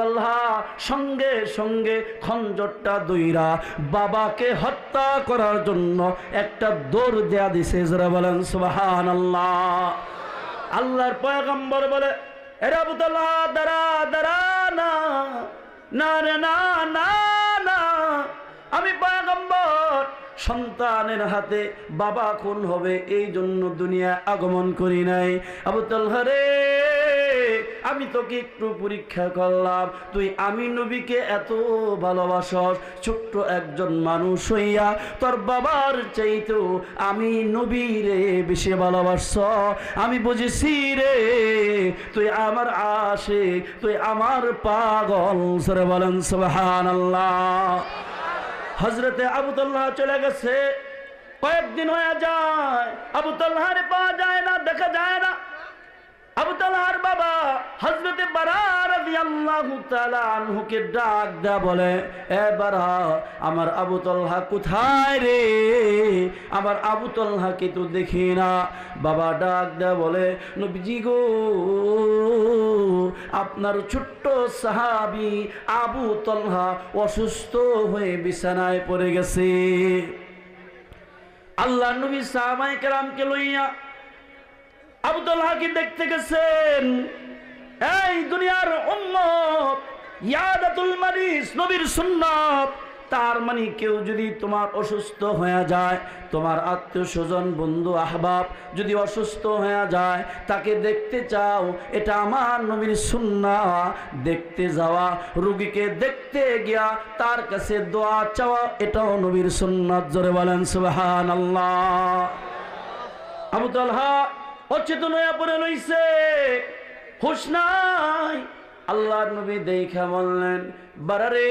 তাল্হা সঙ্গে সঙ্গে খঞ্জরটা দইরা বাবাকে হত্যা করার জন্য একটা দৌড় দেয়া দিছে বলেন সুবাহান আল্লাহ আল্লাহর পয়গম্বর বলে, এরা আবু তাল্হা দাঁড়া দাঁড়া, না না না না, আমি পয়গম্বর সন্তানের হাতে বাবা খুন হবে, এই জন্য দুনিয়া আগমন করি নাই। আবু তাল্হা রে, আমি তোকে একটু পরীক্ষা করলাম। তুই আমি নবীকে এত ভালোবাসস, ছোট্ট একজন মানুষ হইয়া তোর বাবার চাইতো আমি নবীরে বেশি ভালোবাসছ আমি বুঝেছি রে, তুই আমার আশে তুই আমার পাগল সরে বলেন সুবহান আল্লাহ হজরতে আবুতল্লাহ চলে গেছে। কয়েকদিন হয়ে যায়, আবু তাল্লাহারে পাওয়া যায় না, দেখা যায় না। আবু তালহার বাবা হজরতে আনহুকে ডাক দা বলে, এ বারা, আমার আবু কোথায় রে? আমার আবু তলহাকে তো দেখি না। বাবা ডাক দা বলে, নবীজি গো, আপনার ছোট্ট সাহাবি আবু অসুস্থ হয়ে বিছানায় পড়ে গেছে। আল্লাহ নবী সাহাবাই কেরামকে লইয়া আবুদুল্লাহকে দেখতে গেছেন। এই দুনিয়ার উম্মত, ইয়াদাতুল মারিস, নবীর সুন্নাত। তার মানে কেউ যদি তোমার অসুস্থ হয়ে যায়, তোমার আত্মীয় স্বজন, বন্ধু, আহবাব যদি অসুস্থ হয়ে যায়, তাকে দেখতে চাও, এটা আমার নবীর সুন্না। দেখতে যাওয়া, রুগীকে দেখতে গিয়া তার কাছে দোয়া চাওয়া, এটাও নবীর সুন্নাত। জোরে বলেন সুবহান আল্লাহ আবু তালহা অচেতন হয়ে পড়ে লইছে হুশ নাই। আল্লাহ নবী দেখা বললেন, বারারে,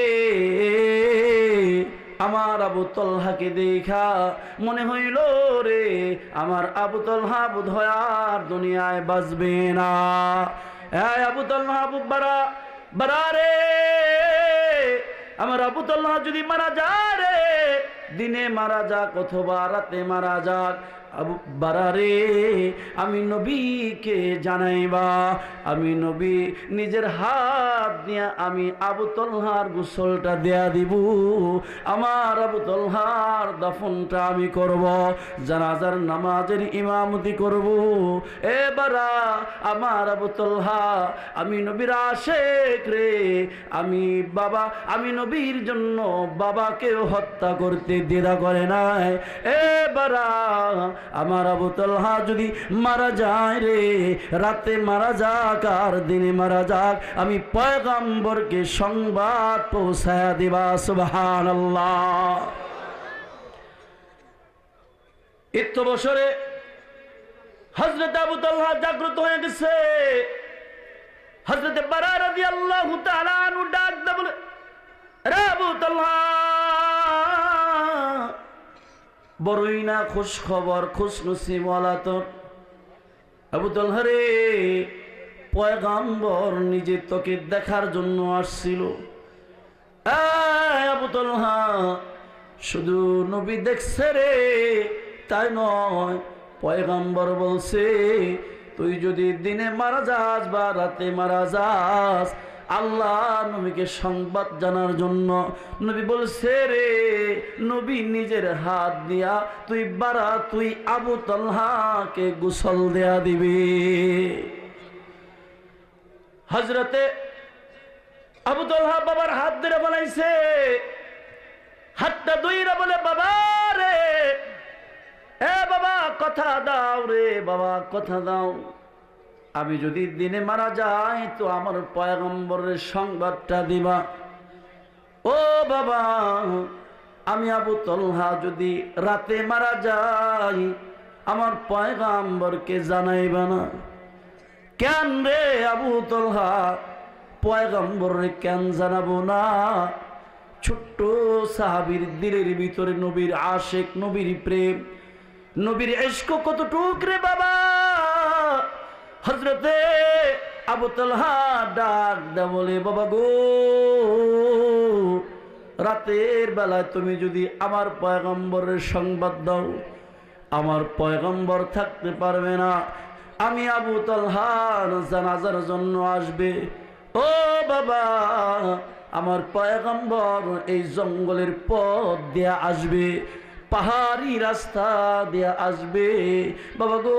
আমার আবু তলহাকে দেখা মনে হইল রে, আমার আবু তলহা বোধ হয় আর দুনিয়ায় বাঁচবে না। এই আবু তলহা, আবু বারা, বারারে, আমার আবু তল্লাহ যদি মারা যায় রে, দিনে মারা যাক অথবা রাতে মারা যাক আবু বারারে, আমি নবীকে জানাইবা। আমি নবী নিজের হাত দিয়া আমি আবু তলহার গোসলটা দেয়া দিব। আমার আবু তলহার দাফনটা আমি করব, জানাজার নামাজের ইমামতি করব। এবারা আমার আবু তলহা, আমি নবীর আশেক রে। আমি বাবা, আমি নবীর জন্য বাবাকেও হত্যা করতে দ্বিধা করে নাই। এবারা আমার আবু তলহা যদি মারা যায় রে, রাতে মারা যাক আর দিনে মারা যাক, আমি পয়গাম্বরকে সংবাদ পৌঁছায়া দিবা সুবহান আল্লাহ ইত্য বছরে হজরত আবু তলহা জাগ্রত হয়ে গেছে। হজরতে ডাক দা বলে, রে আবু তলহা বড়ই না খোঁজ খবর খোঁজ নসিবওয়ালা তোর আবু পয়গাম্বর নিজে তোকে দেখার জন্য আসছিল। আবু তলহা, শুধু নবী দেখছে রে, তাই নয়, পয়গাম্বর বলছে, তুই যদি দিনে মারা যাস বা রাতে মারা যাস আল্লাহ নবীকে সংবাদ জানার জন্য নবী বলছে রে, নবী নিজের হাত দিয়া তুই বারা, তুই আবু তলহাকে গোসল দেয়া দিবি। হজরতে আবু তলহা বাবার হাত ধরে বলাইছে, হাতটা দুইরা বলে, বাবা রে, এ বাবা, কথা দাও রে, বাবা, কথা দাও। আমি যদি দিনে মারা যাই, তো আমার পয়গম্বরের সংবাদটা দিবা। ও বাবা, আমি আবু তলহা যদি রাতে মারা যাই, আমার পয়গাম্বরকে জানাইবা না। কেন রে আবু তলহা? পয়গম্বরে কেন জানাব না? ছোট্ট সাহাবির দিলের ভিতরে নবীর আশেক, নবীর প্রেম, নবীর এস্ক কতটুক রে বাবা? হজরতে আবু তলহা ডাক দা বলে, বাবা গো, রাতের বেলায় তুমি যদি আমার পয়গম্বরের সংবাদ দাও, আমার পয়গম্বর থাকতে পারবে না। আমি আবু তলহার জানাজার জন্য আসবে। ও বাবা, আমার পয়গম্বর এই জঙ্গলের পথ দিয়ে আসবে। পাহাড়ি রাস্তা দিয়ে আসবে। বাবা গো,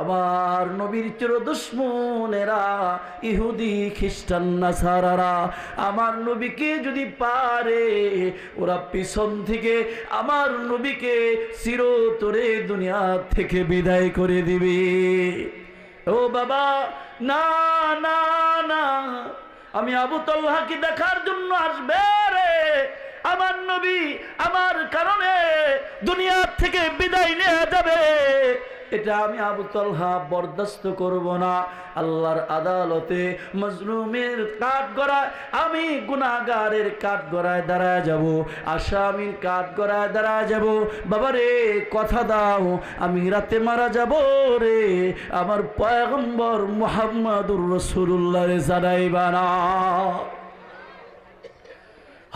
আমার নবীর চির দুশ্মনেরা, ইহুদি, খ্রিস্টান, নাসারারা, আমার নবীকে যদি পারে, ওরা পিছন থেকে আমার নবীকে চিরতরে দুনিয়া থেকে বিদায় করে দিবে। ও বাবা, না না না, আমি আবু তল্লাহকে দেখার জন্য আসবে রে? আমার নবী আমার কারণে দুনিয়ার থেকে বিদায় নেওয়া যাবে। এটা আমি আবু বরদাস্ত করব না। আল্লাহর আদালতে মজলুমের কাঠ গড়ায়, আমি গুনাগারের কাঠ গড়ায় দাঁড়ায় যাব। আসামির কাঠ গড়ায় দাঁড়ায় যাব। বাবা রে কথা দাও, আমি রাতে মারা যাব রে। আমার পয়গম্বর মোহাম্মদুর রসুল্লাহ রে জানাইবা না।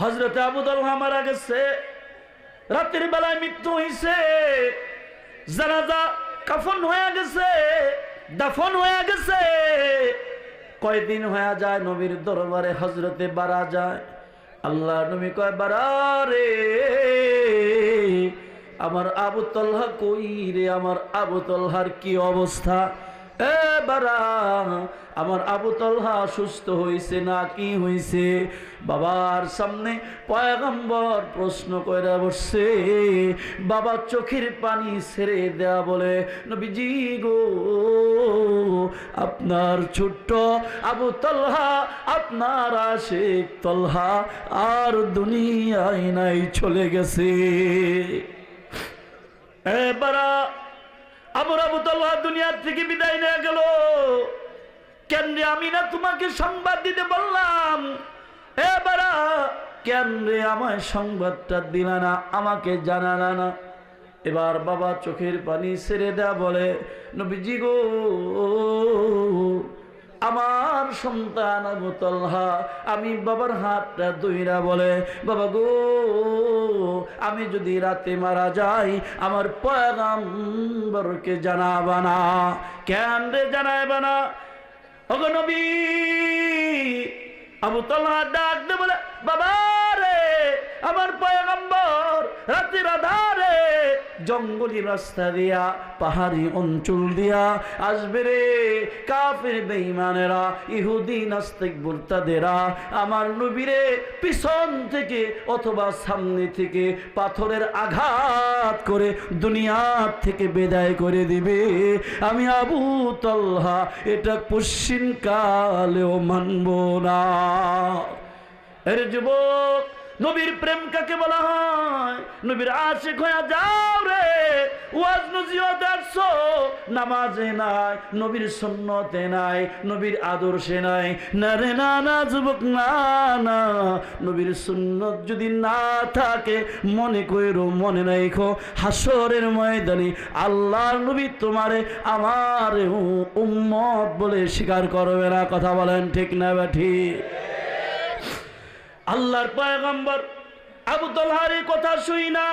হজরত আবু তলহা মারা গেছে। রাতের বেলায় মৃত্যু হয়েছে জানাজা কাফন হয়ে গেছে, দাফন হয়ে গেছে। কয়দিন হয়ে যায় নবীর দরবারে হজরতে বাড়া যায়। আল্লাহ নবী কয় বাড়া রে, আমার আবু তল্হা কই রে? আমার আবু তল্হার কি অবস্থা? আমার আবু তলহা সুস্থ হয়েছে না কি হয়েছে বাবার সামনে পয়গম্বর প্রশ্ন করে বসছে, বাবা চোখের পানি ছেড়ে দেয়া বলে, নবীজি গো, আপনার ছোট্ট আবু তলহা, আপনার আশেক তলহা আর দুনিয়ায় নাই চলে গেছে। এবারা আবুর আবু তল্লাহ দুনিয়ার থেকে বিদায় নিয়ে গেল। রে আমি না তোমাকে সংবাদ দিতে বললাম? এবারা কেন রে আমায় সংবাদটা দিলা না, আমাকে জানালা না? এবার বাবা চোখের পানি ছেড়ে দেয়া বলে, নবীজি গো আমার সন্তান আমি বাবার হাতটা দইরা বলে, বাবা গো, আমি যদি রাতে মারা যাই, আমার পয়গাম্বরকে জানাবা না। কেন রে জানাইবা না? ওগো নবী, আবু তলহা ডাক দে বলে, বাবা রে, আমার পয়গম্বর জঙ্গলি রাস্তা দিয়া, পাহাড়ি অঞ্চল দিয়া আসবে রে। কাফের বেঈমানেরা, ইহুদি নাস্তিক বুরতাদেরা আমার নবীরে পিছন থেকে অথবা সামনে থেকে পাথরের আঘাত করে দুনিয়ার থেকে বেদায় করে দিবে। আমি আবু তল্হা, এটা পশ্চিমকালেও মানব না। এর যুবক নবীর প্রেম কাকে বলা হয়? নবীর আশেক হয়ে যাও রে, ওয়াজ নজিয়ত আসছো। নামাজে নাই, নবীর সুন্নতে নাই, নবীর আদর্শে নাই। না রে না না, যুবক না না, নবীর সুন্নত যদি না থাকে, মনে কইরো, মনে রাখো হাসরের ময়দানে আল্লাহর নবী তোমারে আমার উম্মত বলে স্বীকার করবে না। কথা বলেন ঠিক না বা ঠিক? আল্লাহর পয়গম্বর। আবু তলহার কথা শুই না।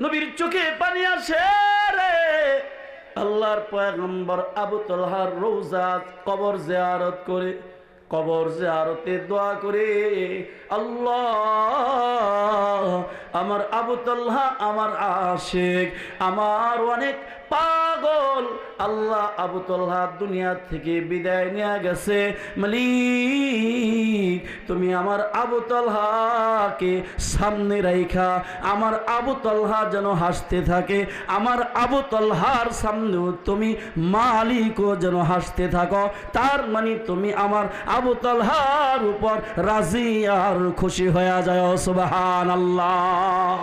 নবীর চোখে পানি আসে রে। আল্লাহর পয়গম্বর আবু তলহার রোজা কবর জিয়ারত করে, কবর জিয়ারতে দোয়া করে, আল্লাহ, আমার আবু তল্হা, আমার আশেক, আমার অনেক পাগল। আল্লাহ আবু তল্হা দুনিয়া থেকে বিদায় নিয়ে গেছে। মালিক, তুমি আমার আবু তল্হাকে সামনে রাইখা। আমার আবু তল্হা যেন হাসতে থাকে। আমার আবু তল্হার সামনেও তুমি মালিকও যেন হাসতে থাকো। তার মানে তুমি আমার আবু তল্হার উপর রাজি আর খুশি হয়ে যায় সুবাহান আল্লাহ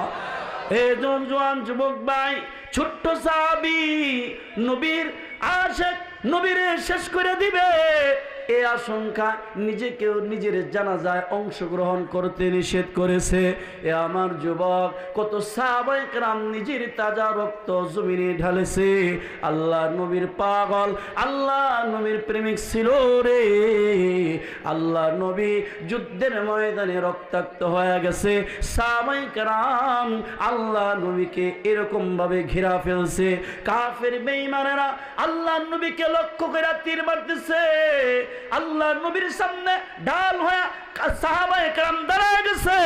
এই জন জোয়ান যুবক ভাই ছোট্ট সাবি নবীর আশেক নবীরে শেষ করে দিবে। এ আশঙ্কা নিজেকেও নিজের জানাজায় অংশগ্রহণ করতে নিষেধ করেছে। এ আমার যুবক, কত সাহাবাইক রাম নিজের তাজা রক্ত জমিনে ঢালেছে। আল্লাহ নবীর পাগল, আল্লাহ নবীর প্রেমিক ছিল রে। আল্লাহ নবী যুদ্ধের ময়দানে রক্তাক্ত হয়ে গেছে। সাহাবাইক রাম আল্লাহ নবীকে এরকম ভাবে ঘেরা ফেলছে। কাফের বেঈমানেরা আল্লাহ নবীকে লক্ষ্য করে তীর মারতেছে। আল্লাহ নবীর সামনে ঢাল হয়ে সাহাবায়ে কেরাম দাঁড়ায় গেছে।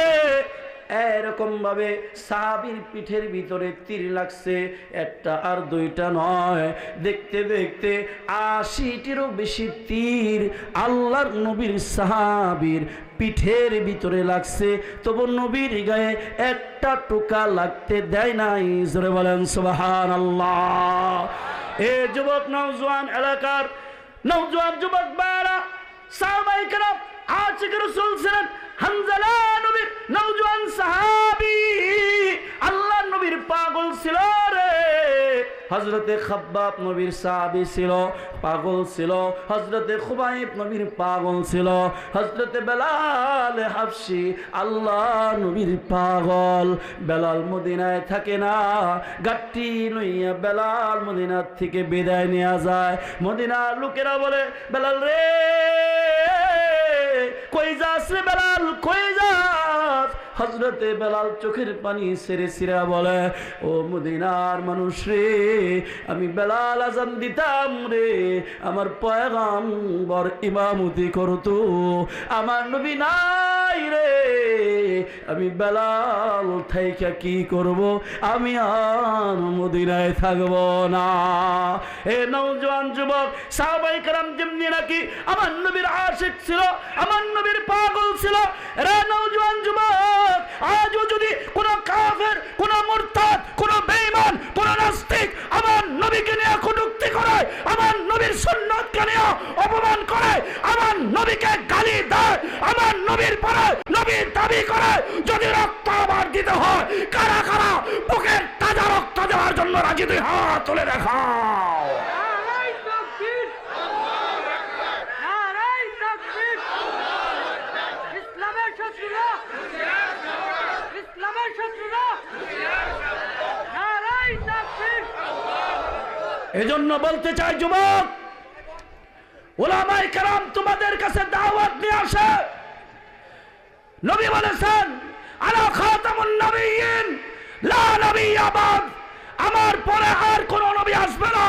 এরকম ভাবে সাহাবির পিঠের ভিতরে তীর লাগছে, একটা আর দুইটা নয়। দেখতে দেখতে আশিটিরও বেশি তীর আল্লাহর নবীর সাহাবির পিঠের ভিতরে লাগছে। তবু নবীর গায়ে একটা টোকা লাগতে দেয় নাই বলেন সুবাহান আল্লাহ এ যুবক নওজোয়ান এলাকার নওজোয়ান যুবক বারা সাহাবাই কেরাম আশিক রাসূল ছিলেন হজরতে খাব্বাব নবীর সাহাবী ছিল, পাগল ছিল। হজরতে খুবাইব নবীর পাগল ছিল। হজরতে বেলাল হাফসি, আল্লাহ নবীর পাগল। বেলাল মদিনায় থাকে না। গাট্টি লইয়া বেলাল মদিনার থেকে বিদায় নেওয়া যায়। মদিনার লোকেরা বলে, বেলাল রে, কই যাস রে বেলাল, কই যাস? হজরতে বেলাল চোখের পানি সেরে সিরা বলে, ও মদিনার মানুষ রে, আমি বেলাল আজান দিতাম রে, আমার পয়গাম্বর ইমামতি করতো, আমার নবী রে আমি বেলাল থাইকা কি করব? আমি আর মদিনায় থাকব না। এ নৌজওয়ান যুবক, সাহাবাই কারাম যেমনি নাকি আমার নবীর আশিক ছিল, আমার নবীর পাগল ছিল। রে নৌজওয়ান যুবক, আজও যদি কোনো কাফের কোন মুরতাদ কোন বেঈমান কোন নাস্তিক আমার নবীকে নিয়ে কটূক্তি করে আমার নবীর সুন্নতকে নিয়ে অপমান করে আমার নবীকে গালি দেয় আমার নবীর পরে নবীর দাবি করে যদি রক্ত আবার দিতে হয় কারা কারা বুকের তাজা রক্ত দেওয়ার জন্য রাজি দুই হাত তুলে দেখাও নারাই তাকবীর নারাই তাকবীর ইসলামের শত্রুরা ইসলামের শত্রুরা নারাই তাকবীর এজন্য বলতে চাই, যুবক ওলামাই কারাম তোমাদের কাছে দাওয়াত নিয়ে আসে। নবী বলেছেন, আলা খাতামুন লা আমার পরে আর কোন নবী আসবে না।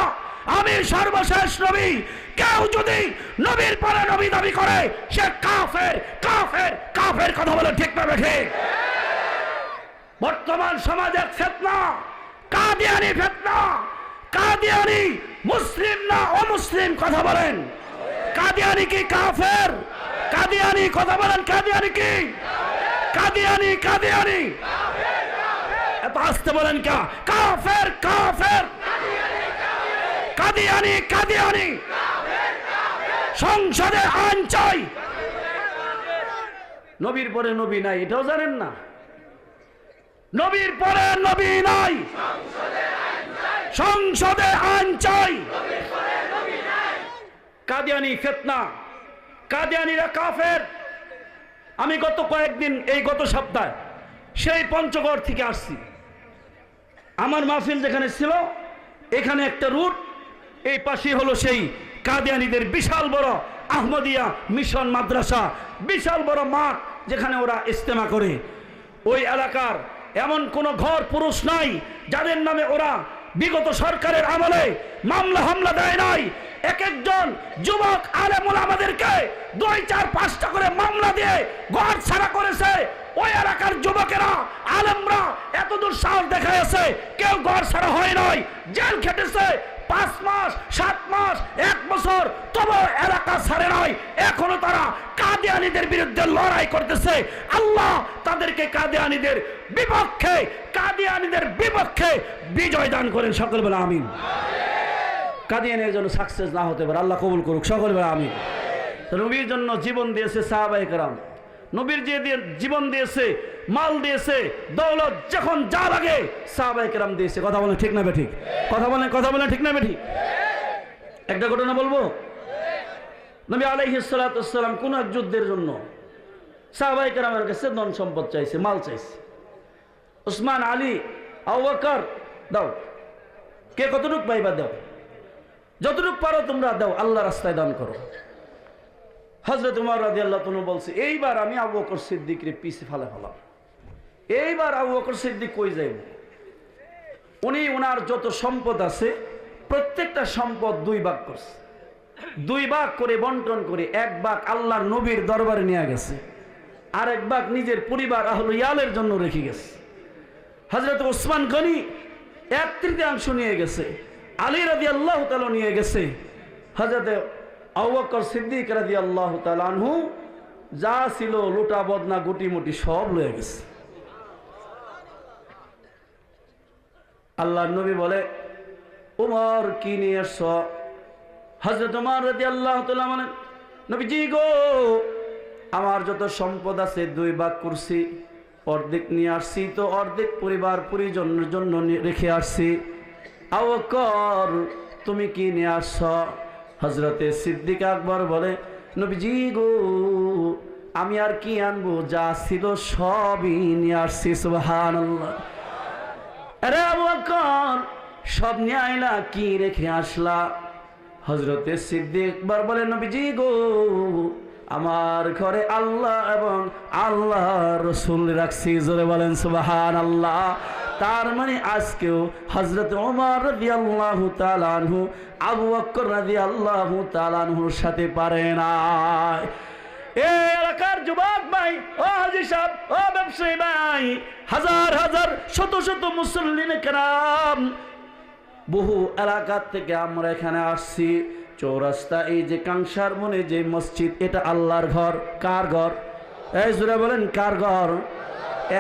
আমি সর্বশেষ নবী। কেউ যদি নবীর পরে নবী দাবি করে, সে কাফের কাফের কাফের কথা বলে ঠিক না, বেঠে। বর্তমান সমাজের ফেতনা, কাদিয়ানি ফেতনা কাদিয়ানি মুসলিম না অমুসলিম কথা বলেন। কাদিয়ানি কি কাফের? কাদিয়ানি কথা বলেন, কাদিয়ানি কি? কাদিয়ানি কাদিয়ানি। এত আসতে বলেন কা। কাফের কাফের। কাদিয়ানি কাদিয়ানি। সংসদে আইন চাই। নবীর পরে নবী নাই, এটাও জানেন না। নবীর পরে নবী নাই। সংসদে আইন চাই। কাদিয়ানি ফেতনা, কাদিয়ানিরা কাফের। আমি গত কয়েকদিন, এই গত সপ্তাহে সেই পঞ্চগড় থেকে আসছি। আমার মাহফিল যেখানে ছিল, এখানে একটা রুট, এই পাশে হলো সেই কাদিয়ানিদের বিশাল বড় আহমদিয়া মিশন মাদ্রাসা, বিশাল বড় মাঠ যেখানে ওরা ইস্তেমা করে। ওই এলাকার এমন কোন ঘর পুরুষ নাই, যাদের নামে ওরা বিগত সরকারের আমলে মামলা হামলা দেয় নাই। এক একজন যুবক আলেমুল আমাদেরকে দুই, চার, পাঁচটা করে মামলা দিয়ে ঘর ছাড়া করেছে। ওই এলাকার যুবকেরা, আলেমরা এতদূর সাহস দেখাইছে কেউ ঘর ছাড়া হয় নাই, জেল খেটেছে পাঁচ মাস, সাত মাস, এক বছর, তবু এলাকা ছাড়ে নয় এখনও তারা কাদিয়ানিদের বিরুদ্ধে লড়াই করতেছে। আল্লাহ তাদেরকে কাদিয়ানিদের বিপক্ষে কাদিয়ানিদের বিপক্ষে বিজয় দান করেন সকল বেলা আমিন। কাদিয়ানের জন্য সাকসেস না হতে পারে, আল্লাহ কবুল করুক সকল বেলা আমিন নবীর জন্য জীবন দিয়েছে সাহাবাই কারাম। নবীর যে জীবন দিয়েছে মাল দিয়েছে, দৌলত যখন যা লাগে সাহাবাই কেরাম দিয়েছে। কথা বলে ঠিক না বে ঠিক? কথা বলে কথা বলে ঠিক না বে ঠিক? একটা ঘটনা বলব? নবী আলাইহিসালাম কোন এক যুদ্ধের জন্য সাহাবাই কেরামের কাছে ধন সম্পদ চাইছে, মাল চাইছে। উসমান, আলী আউবাকর দাও। কে কতটুক পাইবা দাও। যতটুক পারো তোমরা দাও, আল্লাহ রাস্তায় দান করো। হজরত উমর রাজি আল্লাহ বলছে, এইবার আমি আবু বকর সিদ্দিকরে পিছে ফেলে ফেলাম। এইবার আবু বকর সিদ্দিক কই যাইব? উনি ওনার যত সম্পদ আছে, প্রত্যেকটা সম্পদ দুই ভাগ করছে। দুই ভাগ করে বন্টন করে এক ভাগ আল্লাহর নবীর দরবারে নিয়ে গেছে, আর এক ভাগ নিজের পরিবার আহল ইয়ালের জন্য রেখে গেছে। হজরত ওসমান গনি এক তৃতীয়াংশ নিয়ে গেছে, আলী রাজি আল্লাহ তালা নিয়ে গেছে। হজরত আউবকর সিদ্দিক রাজি আল্লাহ তালানহু যা ছিল লোটা, বদনা গুটি মুটি সব লয়ে গেছে। আল্লাহ নবী বলে, উমর কি নিয়ে এসছ? হজরত উমর রাজি আল্লাহ মানে নবীজি গো, আমার যত সম্পদ আছে দুই ভাগ করছি, অর্ধেক নিয়ে আসছি তো অর্ধেক পরিবার পরিজনের জন্য রেখে আসছি। আবকর তুমি কি নিয়ে আসছ? হজরতে সিদ্দিক আকবর বলে, নবীজি গো, আমি আর কি আনব? যা ছিল সবই নিয়ে আসছি সুবাহান আরে আবকর সব নিয়ে কি রেখে আসলা? হজরতে সিদ্দিক একবার বলে নবীজি গো, আমার ঘরে আল্লাহ এবং আল্লাহ রসুল রাখছি, জোরে বলেন সুবাহান আল্লাহ তার মানে আজকেও হজরত ওমর রাদি আল্লাহ তালানহু আবু বক্কর রাদি আল্লাহ তালানহুর সাথে পারে না এ এলাকার যুবক ভাই, ও হাজি ও ব্যবসায়ী ভাই, হাজার হাজার শত শত মুসল্লিন কেরাম। বহু এলাকার থেকে আমরা এখানে আসছি। চৌরাস্তা, এই যে কাংসার মনে যে মসজিদ, এটা আল্লাহর ঘর। কার ঘর? এই জুড়ে বলেন, কার ঘর?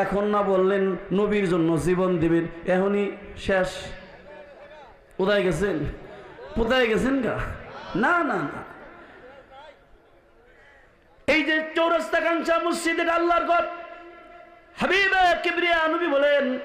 এখন না বললেন নবীর জন্য জীবন দিবেন, এখনই শেষ। কোথায় গেছেন? কোথায় গেছেন গা? না না না। এই যে চৌরাস্তা কাংসা মসজিদের আল্লাহর ঘর। হাবিবা কিবরিয়া নবী বলেন